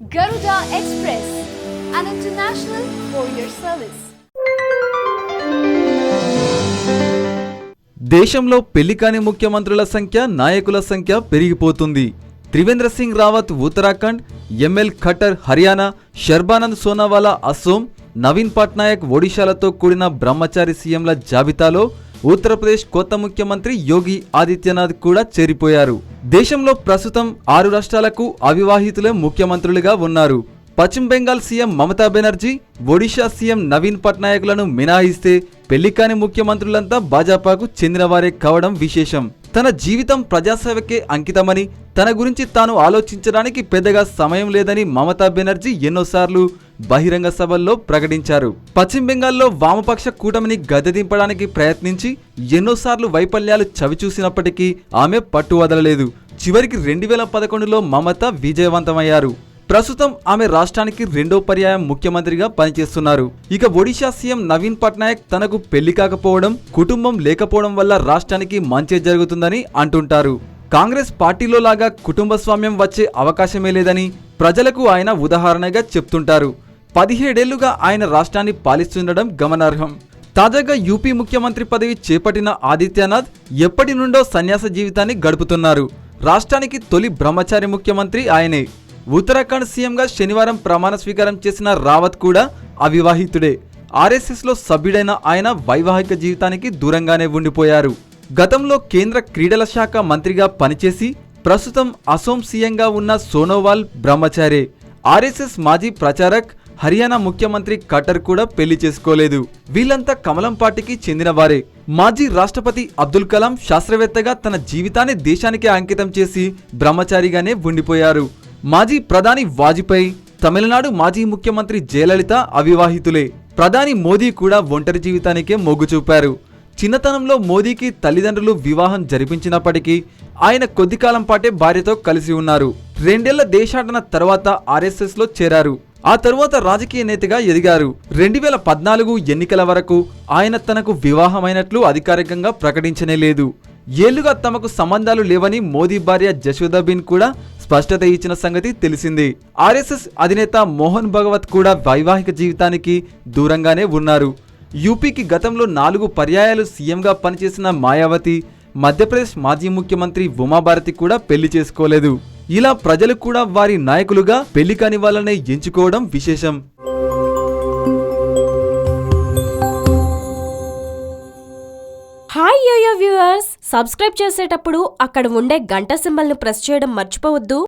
Garuda Express, an international courier service. దేశంలో పెళ్ళి కాని ముఖ్యమంత్రుల సంఖ్య నాయకుల సంఖ్య పెరిగిపోతుంది త్రివేంద్ర సింగ్ రావత్ ఉత్తరాఖండ్ ఎంఎల్ ఖట్టర్ హర్యానా షర్బానంద్ సోనావాలా అస్సోం నవీన్ పట్నాయక్ ఒడిశాలతో కూడిన బ్రహ్మచారి సీఎంల జాబితాలో ఉత్తరప్రదేశ్ కొత్త ముఖ్యమంత్రి యోగి ఆదిత్యనాథ్ కూడా చేరిపోయారు. దేశంలో ప్రస్తుతం ఆరు రాష్ట్రాలకు అవివాహితులే ముఖ్యమంత్రులుగా ఉన్నారు. పశ్చిమ బెంగాల్ సీఎం మమతా బెనర్జీ ఒడిషా సీఎం నవీన్ పట్నాయక్లను మినహాయిస్తే పెళ్ళి కాని ముఖ్యమంత్రులంతా భాజపాకు చెందినవారే కావడం విశేషం. తన జీవితం ప్రజాసేవకే అంకితమని తన గురించి తాను ఆలోచించడానికి పెద్దగా సమయం లేదని మమతా బెనర్జీ ఎన్నోసార్లు బహిరంగ సభల్లో ప్రకటించారు. పశ్చిమ బెంగాల్లో వామపక్ష కూటమిని గద్దెదింపడానికి ప్రయత్నించి ఎన్నోసార్లు వైఫల్యాలు చవిచూసినప్పటికీ ఆమె పట్టు వదలలేదు చివరికి రెండు వేల పదకొండులో మమత విజయవంతమయ్యారు. ప్రస్తుతం ఆమె రాష్ట్రానికి రెండో పర్యాయం ముఖ్యమంత్రిగా పనిచేస్తున్నారు. ఇక ఒడిశా సీఎం నవీన్ పట్నాయక్ తనకు పెళ్ళి కాకపోవడం కుటుంబం లేకపోవడం వల్ల రాష్ట్రానికి మంచి జరుగుతుందని అంటుంటారు. కాంగ్రెస్ పార్టీలో లాగా కుటుంబ స్వామ్యం వచ్చే అవకాశమే లేదని ప్రజలకు ఆయన ఉదాహరణగా చెప్తుంటారు. పదిహేడేళ్ళుగా ఆయన రాష్ట్రాన్ని పాలిస్తుండడం గమనార్హం. తాజాగా యూపీ ముఖ్యమంత్రి పదవి చేపట్టిన ఆదిత్యనాథ్ ఎప్పటి నుండో సన్యాస జీవితాన్ని గడుపుతున్నారు. రాష్ట్రానికి తొలి బ్రహ్మచారి ముఖ్యమంత్రి ఆయనే. ఉత్తరాఖండ్ సీఎంగా శనివారం ప్రమాణ స్వీకారం చేసిన రావత్ కూడా అవివాహితుడే. ఆర్ఎస్ఎస్లో సభ్యుడైన ఆయన వైవాహిక జీవితానికి దూరంగానే ఉండిపోయారు. గతంలో కేంద్ర క్రీడల శాఖ మంత్రిగా పనిచేసి ప్రస్తుతం అసోం సీఎంగా ఉన్న సోనోవాల్ బ్రహ్మచారే. ఆర్ఎస్ఎస్ మాజీ ప్రచారక్ హర్యానా ముఖ్యమంత్రి ఖట్టర్ కూడా పెళ్ళి చేసుకోలేదు. వీళ్ళంతా కమలం పార్టీకి చెందినవారే. మాజీ రాష్ట్రపతి అబ్దుల్ కలాం శాస్త్రవేత్తగా తన జీవితాన్ని దేశానికి అంకితం చేసి బ్రహ్మచారిగానే ఉండిపోయారు. మాజీ ప్రధాని వాజ్పేయి తమిళనాడు మాజీ ముఖ్యమంత్రి జయలలిత అవివాహితులే. ప్రధాని మోదీ కూడా ఒంటరి జీవితానికే మొగ్గు చూపారు. చిన్నతనంలో మోదీకి తల్లిదండ్రులు వివాహం జరిపించినప్పటికీ ఆయన కొద్ది కాలం పాటే భార్యతో కలిసి ఉన్నారు. రెండేళ్ళ దేశాటన తర్వాత ఆర్ఎస్ఎస్లో చేరారు. ఆ తరువాత రాజకీయ నేతగా ఎదిగారు. రెండు వేల పద్నాలుగు ఎన్నికల వరకు ఆయన తనకు వివాహమైనట్లు అధికారికంగా ప్రకటించనే లేదు. ఏళ్ళుగా తమకు సంబంధాలు లేవని మోదీ భార్య జశోదాబిన్ కూడా స్పష్టత ఇచ్చిన సంగతి తెలిసింది. ఆర్ఎస్ఎస్ అధినేత మోహన్ భగవత్ కూడా వైవాహిక జీవితానికి దూరంగానే ఉన్నారు. యూపీకి గతంలో నాలుగు పర్యాయాలు సీఎంగా పనిచేసిన మాయావతి మధ్యప్రదేశ్ మాజీ ముఖ్యమంత్రి ఉమాభారతి కూడా పెళ్ళి చేసుకోలేదు. ఇలా ప్రజలు కూడా వారి నాయకులుగా పెళ్ళి కాని వాళ్ళనే ఎంచుకోవడం విశేషం. Hi yo-yo viewers. సబ్స్క్రైబ్ చేసేటప్పుడు అక్కడ ఉండే గంట సింబల్ను ప్రెస్ చేయడం మర్చిపోవద్దు.